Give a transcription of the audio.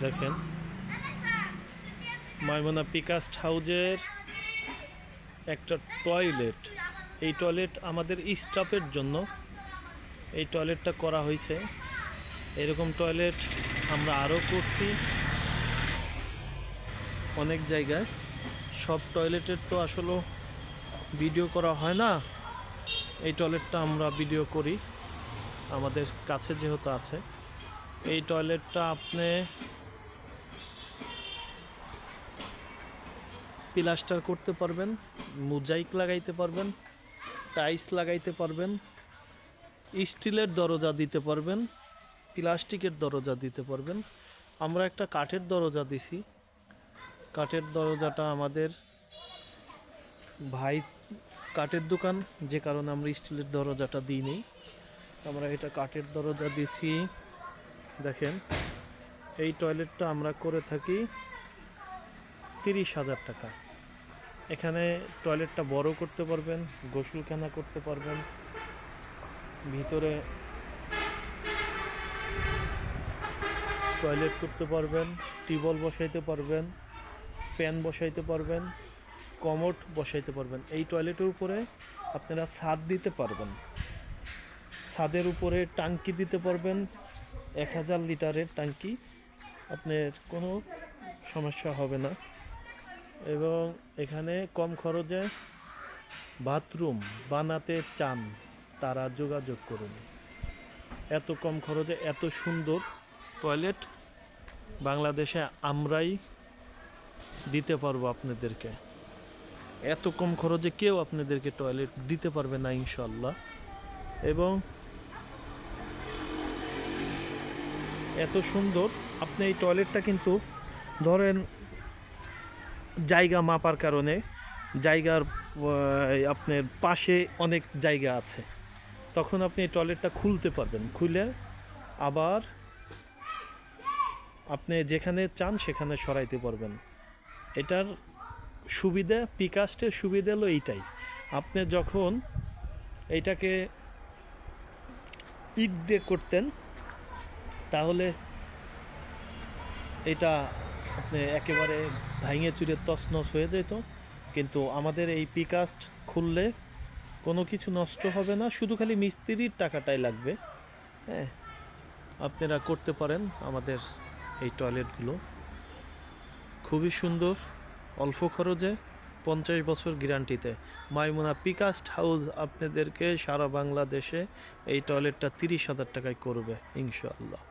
দেখেন। মাইমোনা পিকাস্ট হাউজের একটা টয়লেট। এই টয়লেট আমাদের স্টাফের জন্য। এই টয়লেটটা করা হয়েছে। এরকম টয়লেট আমরা আরও করছি। অনেক জায়গায়। সব টয়লেটের তো আসলে ভিডিও করা হয় না। এই টয়লেটটা আমরা ভিডিও করি। আমাদের কাছে যেহেতু আছে। এই টয়লেটটা আপনি প্লাস্টার করতে পারবেন, মোজাইক লাগাইতে পারবেন, টাইলস লাগাইতে পারবেন, স্টিলের দরজা দিতে পারবেন, প্লাস্টিকের দরজা দিতে পারবেন। আমরা একটা কাঠের দরজা দিছি। কাঠের দরজাটা আমাদের ভাই কাঠের দোকান, যে কারণে আমরা স্টিলের দরজাটা দিই নেই। আমরা এটা কাঠের দরজা দিছি। দেখেন, এই টয়লেটটা আমরা করে থাকি। তিরিশ হাজার টাকা। এখানে টয়লেটটা বড় করতে পারবেন গোসলখানা করতে পারবেন। ভিতরে টয়লেট করতে পারবেন, টিউবওয়েল বসাইতে পারবেন, প্যান বসাইতে পারবেন, কমোড বসাইতে পারবেন। এই টয়লেটের উপরে আপনারা ছাদ দিতে পারবেন। ছাদের উপরে টাঙ্কি দিতে পারবেন, এক হাজার লিটারের টাঙ্কি। আপনার কোনো সমস্যা হবে না। এবং এখানে কম খরচে বাথরুম বানাতে চান তারা, যোগাযোগ করুন। এত কম খরচে এত সুন্দর টয়লেট বাংলাদেশে আমরাই দিতে পারব আপনাদেরকে। এত কম খরচে কেউ আপনাদেরকে টয়লেট দিতে পারবে না ইনশাল্লাহ এবং এত সুন্দর, আপনি এই টয়লেটটা কিন্তু ধরেন জায়গা মাপার কারণে জায়গার আপনার পাশে অনেক জায়গা আছে। তখন আপনি টয়লেটটা খুলতে পারবেন। খুলে আবার আপনি যেখানে চান সেখানে সরাইতে পারবেন। এটার সুবিধা, পিকাস্টের সুবিধা হলো এইটাই। আপনি যখন এইটাকে ইট দিয়ে করতেন, তাহলে এটা আপনি একেবারে ভাঙে চুরে তছনছ হয়ে যেত। কিন্তু আমাদের এই পিকাস্ট খুললে কোনো কিছু নষ্ট হবে না, শুধু খালি মিস্ত্রির টাকাটাই লাগবে। হ্যাঁ আপনারা করতে পারেন আমাদের এই টয়লেটগুলো। খুবই সুন্দর, অল্প খরচে, পঞ্চাশ বছর গ্যারান্টিতে। মাইমুনা পিকাস্ট হাউস আপনাদেরকে সারা বাংলাদেশে এই টয়লেটটা তিরিশ হাজার টাকায় করবে, ইনশাআল্লাহ।